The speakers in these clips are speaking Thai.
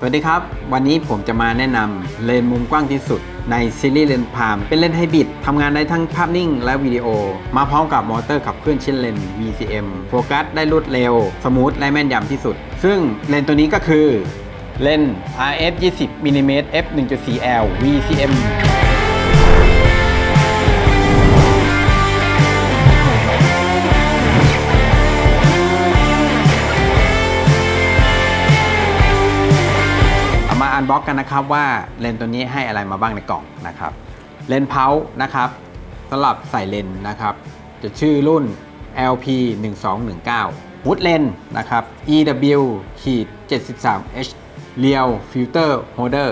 สวัสดีครับ วันนี้ผมจะมาแนะนำเลนส์มุมกว้างที่สุด ในซีรีส์เลนส์พามเป็นเลนส์ไฮบริดทำงานได้ทั้งภาพนิ่งและวิดีโอ มาพร้อมกับมอเตอร์ขับเคลื่อนชิ้นเลนส์ VCM โฟกัสได้รวดเร็ว สมูทและแม่นยำที่สุด ซึ่งเลนส์ตัวนี้ก็คือเลนส์ RF 20 mm f 1.4 L VCM เอามาอันบ็อกกันนะครับว่าเลนส์ตัวนี้ให้อะไรมาบ้างในกล่องนะครับ เลนส์เพานะครับสำหรับใส่เลนส์นะครับ จะชื่อรุ่น LP 1219 Wood l e n นะครับ EW ขีด 73H Real Filter Holder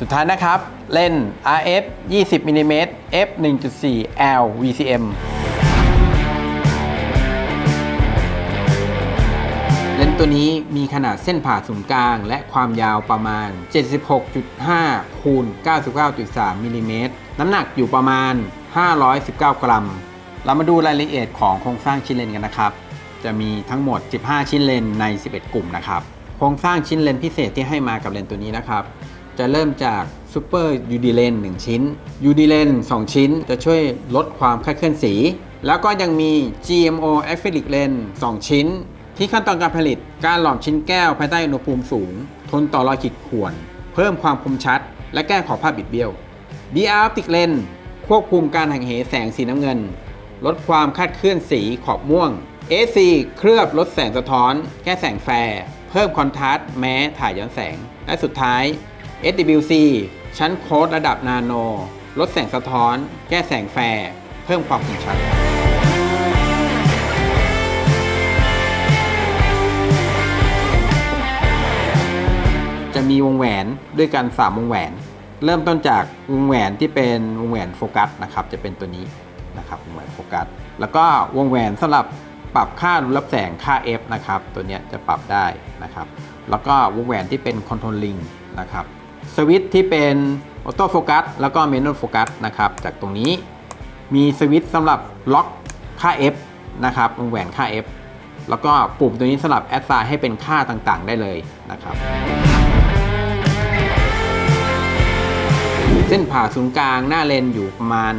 สุดท้ายนะครับ เลนส์ RF 20 mm f 1.4 L VCM เลนส์ตัวนี้มีขนาดเส้นผ่าศูนย์กลาง และความยาวประมาณ 76.5คูณ99.3มิลลิเมตรน้ำหนักอยู่ประมาณ 519 กรัม เรามาดูรายละเอียดของโครงสร้างชิ้นเลนกันนะครับ จะมีทั้งหมด 15 ชิ้นเลนใน 11 กลุ่มนะครับ โครงสร้างชิ้นเลนพิเศษที่ให้มากับเลนตัวนี้นะครับ จะเริ่มจากซูเปอร์ยูดีเลน1ชิ้นยูดีเลน2 ชิ้น จะช่วยลดความคลาดเคลื่อนสี แล้วก็ยังมี GMO acrylic lens 2 ชิ้น ที่ขั้นตอนการผลิตการหลอมชิ้นแก้วภายใต้อุณหภูมิสูง ทนต่อรอยขีดข่วน เพิ่มความคมชัด และแก้ขอบภาพบิดเบี้ยว DR Optic Lens ควบคุมการหักเหแสงสีน้ำเงิน ลดความคาดเคลื่อนสีขอบม่วง AC เคลือบลดแสงสะท้อน แก้แสงแฟร์เพิ่มคอนทราสต์แม้ถ่ายย้อนแสง และสุดท้าย SWC ชั้นโค้ดระดับนาโน ลดแสงสะท้อน แก้แสงแฟร์เพิ่มความคมชัด มีวงแหวนด้วยกัน 3 วงแหวน เริ่มต้นจากวงแหวนที่เป็นวงแหวนโฟกัสนะครับ จะเป็นตัวนี้นะครับวงแหวนโฟกัส แล้วก็วงแหวนสำหรับปรับค่ารูรับแสงค่า F นะครับ ตัวนี้จะปรับได้นะครับ แล้วก็วงแหวนที่เป็นคอนโทรลลิงนะครับ สวิตช์ที่เป็นออโต้โฟกัสแล้วก็เมนูโฟกัสนะครับ จากตรงนี้มีสวิตช์สำหรับล็อกค่า F นะครับวงแหวนค่า F แล้วก็ปุ่มตัวนี้สำหรับแอดไซน์ให้เป็นค่าต่างๆ ได้เลยนะครับ เส้นผ่าศูนย์กลางหน้าเลนอยู่ประมาณ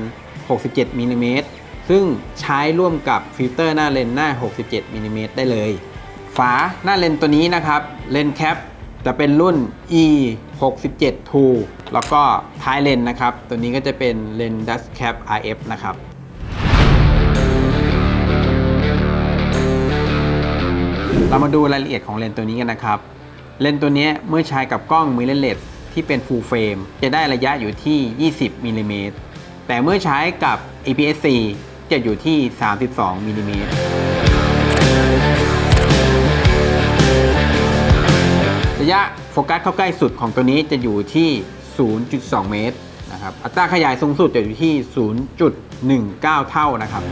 67มิลลิเมตรซึ่งใช้ร่วมกับฟิลเตอร์หน้าเลนหน้า 67มิลลิเมตรได้เลย ฝาหน้าเลนตัวนี้นะครับเลนแคปจะเป็นรุ่น E 67 2แล้วก็ท้ายเลนนะครับ ตัวนี้ก็จะเป็นเลน Dust Cap RF นะครับเรามาดูรายละเอียดของเลนตัวนี้กันนะครับ เลนตัวนี้เมื่อใช้กับกล้องมิเรเลส ที่เป็น full frame จะได้ระยะอยู่ที่ 20มิลลิเมตรแต่เมื่อใช้กับ APS-C จะอยู่ที่ 32มิลลิเมตรระยะโฟกัสเข้าใกล้สุดของตัวนี้จะอยู่ที่ 0.2 เมตรนะครับ อัตราขยายสูงสุดจะอยู่ที่ 0.19 เท่านะครับ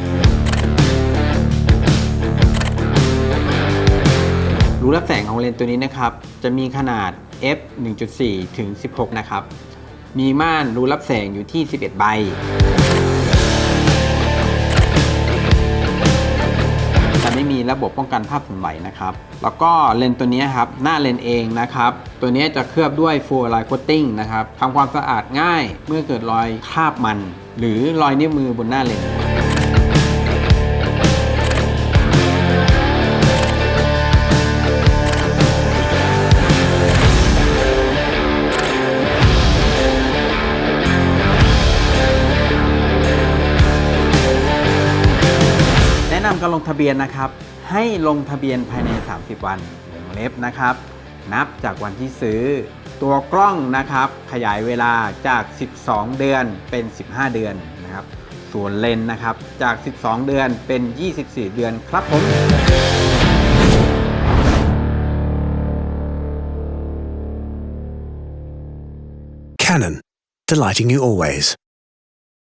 รูรับแสงของเลนส์ตัวนี้นะครับ จะมีขนาด f 1.4 ถึง 16 นะครับ มีม่านรูรับแสงอยู่ที่ 11 ใบ จะไม่มีระบบป้องกันภาพสั่นไหวนะครับ แล้วก็เลนส์ตัวนี้ครับ หน้าเลนส์เองนะครับ ตัวนี้จะเคลือบด้วยฟูลไลน์โคตติ้งนะครับทำความสะอาดง่ายเมื่อเกิดรอยคราบมัน หรือรอยนิ้วมือบนหน้าเลนส์ ทะเบียนนะครับ ให้ลงทะเบียนภายใน 30 วันวงเล็บนะครับ นับจากวันที่ซื้อ ตัวกล้องนะครับ ขยายเวลาจาก 12 เดือนเป็น 15 เดือนนะครับ ส่วนเลนส์นะครับจาก 12 เดือนเป็น 24 เดือนครับผม Canon, delighting you always.